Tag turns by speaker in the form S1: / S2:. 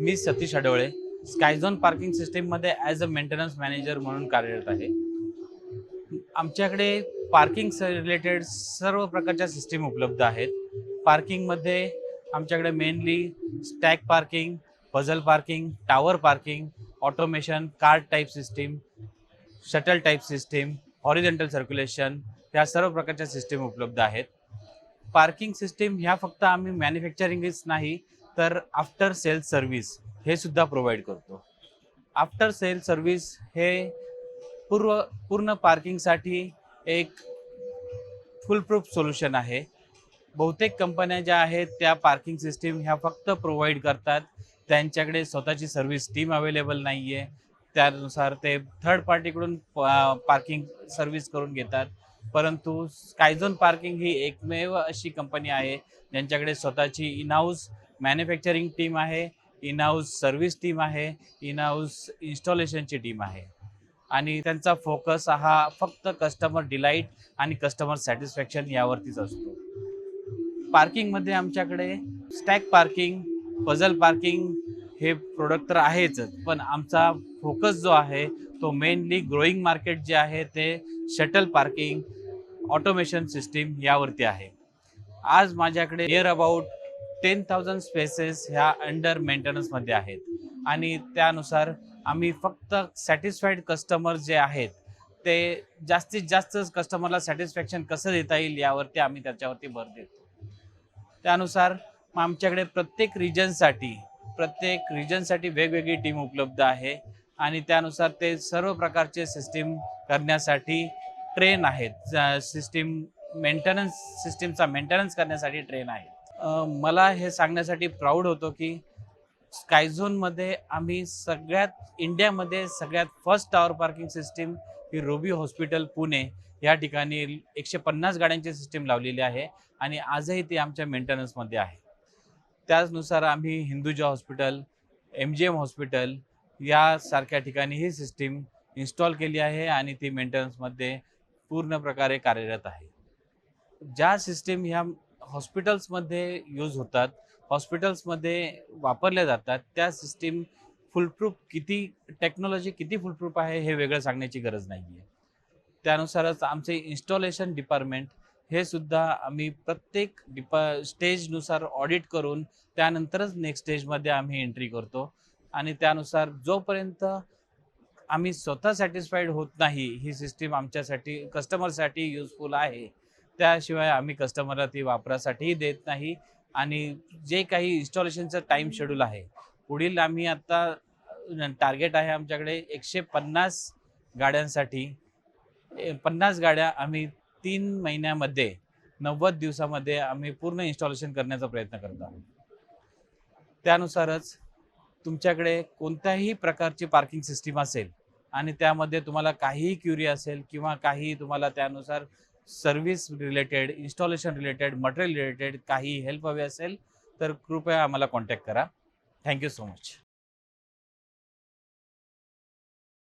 S1: मी Satish Adwale Skyzone parking सिस्टीममध्ये as a maintenance manager म्हणून कार्यरत आहे. आमच्याकडे पार्किंग रिलेटेड सर्व प्रकारच्या सिस्टीम उपलब्ध आहेत. पार्किंगमध्ये आमच्याकडे mainly stack parking puzzle parking tower parking automation car type system shuttle type system horizontal circulation ह्या सर्व प्रकारच्या सिस्टीम उपलब्ध आहेत. पार्किंग सिस्टीम ह्या फक्त आम्ही मॅन्युफॅक्चरिंगच नाही तर आफ्टर सेल सर्व्हिस हे सुद्धा प्रोव्हाइड करतो. आफ्टर सेल सर्व्हिस हे पूर्व पूर्ण पार्किंगसाठी एक फुलप्रूफ सोल्युशन आहे. बहुतेक कंपन्या ज्या आहेत त्या पार्किंग सिस्टीम ह्या फक्त प्रोव्हाइड करतात. त्यांच्याकडे स्वतःची सर्व्हिस टीम अवेलेबल नाही आहे त्यानुसार ते थर्ड पार्टीकडून पार्किंग सर्व्हिस करून घेतात. परंतु स्कायझोन पार्किंग ही एकमेव अशी कंपनी आहे ज्यांच्याकडे स्वतःची इनहाऊस मॅन्युफॅक्चरिंग टीम आहे इन हाऊस सर्व्हिस टीम आहे इन हाऊस इन्स्टॉलेशनची टीम आहे. आणि त्यांचा फोकस हा फक्त कस्टमर डिलाईट आणि कस्टमर सॅटिस्फॅक्शन यावरतीच असतो. पार्किंगमध्ये आमच्याकडे स्टॅक पार्किंग पझल पार्किंग हे प्रोडक्ट तर आहेच पण आमचा फोकस जो आहे तो मेनली ग्रोईंग मार्केट जे आहे ते शटल पार्किंग ऑटोमेशन सिस्टीम यावरती आहे. आज माझ्याकडे near about ten thousand spaces ह्या अंडर मेंटेनन्समध्ये आहेत. आणि त्यानुसार आम्ही फक्त सॅटिस्फाईड कस्टमर जे आहेत ते जास्तीत जास्त कस्टमरला सॅटिस्फॅक्शन कसं देता येईल यावरती आम्ही त्याच्यावरती भर देतो. त्यानुसार मग आमच्याकडे प्रत्येक रिजनसाठी प्रत्येक रिजनसाठी वेगवेगळी टीम उपलब्ध आहे. आणि त्यानुसार ते सर्व प्रकारचे सिस्टीम करण्यासाठी ट्रेन आहेत. सिस्टीम मेंटेनन्स सिस्टीमचा मेंटेनन्स करण्यासाठी ट्रेन आहे मला हे सांगण्यासाठी प्राऊड होतो की स्कायझोनमध्ये आम्ही सगळ्यात इंडियामध्ये सगळ्यात फर्स्ट टावर पार्किंग सिस्टीम ही रोबी हॉस्पिटल पुणे या ठिकाणी एकशे पन्नास गाड्यांची सिस्टीम लावलेली आहे आणि आजही ती आमच्या मेंटेनन्समध्ये आहे. त्याचनुसार आम्ही Hinduja hospital M G M hospital यासारख्या ठिकाणी ही सिस्टीम इन्स्टॉल केली आहे आणि ती मेंटेनन्समध्ये पूर्ण प्रकारे कार्यरत आहे. ज्या सिस्टीम ह्या हॉस्पिटल्समध्ये यूज होतात हॉस्पिटल्समध्ये वापरल्या जातात. त्या सिस्टीम फुलप्रूफ किती टेक्नॉलॉजी किती फुलप्रूफ आहे हे वेगळं सांगण्याची गरज नाही आहे त्यानुसारच आमचे इन्स्टॉलेशन डिपार्टमेंट हे सुद्धा आम्ही प्रत्येक डिपा स्टेजनुसार ऑडिट करून त्यानंतरच नेक्स्ट स्टेजमध्ये आम्ही एंट्री करतो. आणि त्यानुसार जोपर्यंत आम्ही स्वतः सॅटिस्फाईड होत नाही ही सिस्टीम आमच्यासाठी कस्टमरसाठी युजफुल आहे त्याशिवाय आम्ही कस्टमरला ती वापरासाठीही देत नाही. आणि जे काही इन्स्टॉलेशनचं टाईम शेड्यूल आहे पुढील आम्ही आत्ता टार्गेट आहे आमच्याकडे एकशे पन्नास गाड्यांसाठी. पन्नास गाड्या आम्ही तीन महिन्यामध्ये नव्वद दिवसामध्ये आम्ही पूर्ण इन्स्टॉलेशन करण्याचा प्रयत्न करत आहोत. त्यानुसारच तुमच्याकडे कोणत्याही प्रकारची पार्किंग सिस्टीम असेल आणि त्यामध्ये तुम्हाला काहीही क्युरी असेल किंवा काही तुम्हाला त्यानुसार service related installation related material related काही हेल्प हवी असेल तर कृपया आम्हाला कॉन्टॅक्ट करा. Thank you so much.